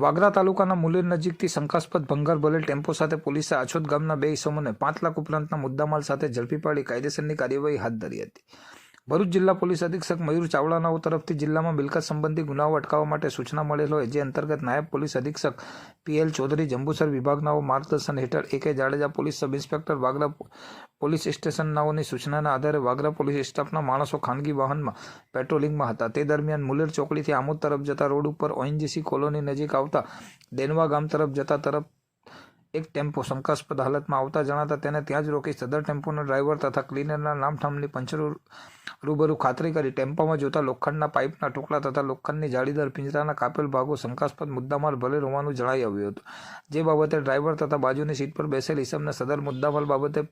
વાગરા તાલુકાના મુલેર નજીકથી શંકાસ્પદ ભંગાર ભરેલ ટેમ્પો સાથે પોલીસે આછોદ ગામના બે ઇસમોને પાંચ લાખ ઉપરાંતના મુદ્દામાલ સાથે ઝડપી પાડી કાયદેસરની કાર્યવાહી હાથ ધરી હતી. ભરૂચ જિલ્લા પોલીસ અધિક્ષક મયુર ચાવડાનાઓ તરફથી જિલ્લામાં મિલકત સંબંધી ગુનાઓ અટકાવવા માટે સૂચના મળેલ હોય જે અંતર્ગત નાયબ પોલીસ અધિક્ષક પીએલ ચૌધરી જંબુસર વિભાગનાઓ માર્ગદર્શન હેઠળ A K Jadeja police sub inspector Vagra police સ્ટેશનનાઓની સૂચનાના આધારે વાગરા પોલીસ સ્ટાફના માણસો ખાનગી વાહનમાં પેટ્રોલિંગમાં હતા. તે દરમિયાન મુલેર ચોકડીથી આમોદ તરફ જતા રોડ ઉપર ઓએનજીસી કોલોની નજીક આવતા દેનવા ગામ તરફ જતા તરફ એક ટેમ્પો શંકાસ્પદ હાલતમાં આવતા જણાતા તેને ત્યાં જ રોકી સદર ટેમ્પોના ડ્રાઈવર તથા ક્લીનરના નામઠામની પંચર રૂબરૂ ખાતરી કરી ટેમ્પોમાં જોતા લોખંડના પાઇપના ટુકડા તથા લોખંડની જાળીદાર પિંજરાના કાપેલ ભાગો શંકાસ્પદ મુદ્દામાલ ભરેલ હોવાનું જણાઈ આવ્યું હતું. જે બાબતે ડ્રાઈવર તથા બાજુની સીટ પર બેસેલ ઇસમને સદર મુદ્દામાલ બાબતે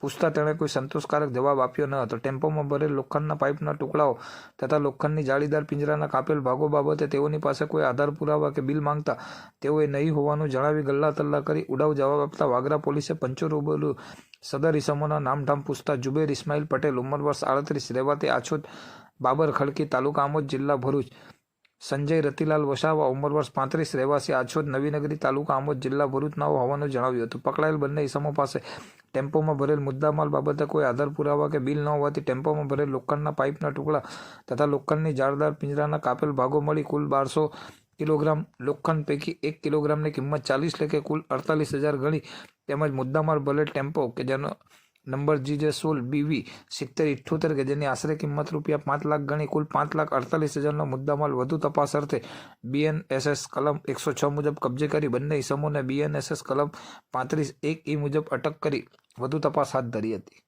પૂછતા તેણે કોઈ સંતોષકારક જવાબ આપ્યો ન હતો. ટેમ્પોમાં ભરેલ લોખંડના પાઇપના ટુકડાઓ તથા લોખંડની જાળીદાર પિંજરાના કાપેલ ભાગો બાબતે તેઓની પાસે કોઈ આધાર પુરાવા કે બિલ માંગતા તેઓએ નહીં હોવાનું જણાવી ગલ્લા તલ્લા કરી ઉડાવ જવાબ આપતા વાગરા પોલીસે પંચો રૂબરૂ સદર ઇસમોના નામધામ પૂછતા જુબેર ઇસ્માઇલ પટેલ ઉંમર વર્ષ આડત્રીસ, રહેવાતી આછોદ બાબર ખડકી તાલુકા આમોદ જિલ્લા ભરૂચ સંજય રતિલાલ વસાવા ઉંમર વર્ષ પાંત્રીસ, રહેવાસી આછોદ, નવીનગરી તાલુકા આમોદ, જિલ્લા ભરૂચના હોવાનું જણાવ્યું હતું. પકડાયેલ બંને ઇસમો પાસે ટેમ્પોમાં ભરેલ મુદ્દામાલ બાબતે કોઈ આધાર પુરાવા કે બિલ ન હોવાથી ટેમ્પોમાં ભરેલ લોખંડના પાઇપના ટુકડા તથા લોખંડની જાળદાર પિંજરાના કાપેલ ભાગો મળી કુલ બારસો કિલોગ્રામ લોખંડ પૈકી એક કિલોગ્રામની કિંમત ચાલીસ લેખે કુલ અડતાલીસ હજાર ગણી તેમજ મુદ્દામાલ ભરેલ ટેમ્પો કે જેનો નંબર જી જે સોળ બીવી સિત્તેર ઇઠ્ઠોતેર કે જેની આશરે કિંમત રૂપિયા પાંચ લાખ ગણી કુલ પાંચ લાખ અડતાલીસ હજારનો મુદ્દામાલ વધુ તપાસ અર્થે બીએનએસએસ કલમ એકસો છ મુજબ કબજે કરી બંને ઇસમોને બીએનએસએસ કલમ પાંત્રીસ એક ઈ મુજબ અટક કરી. વધુ તપાસ હાથ ધરી હતી.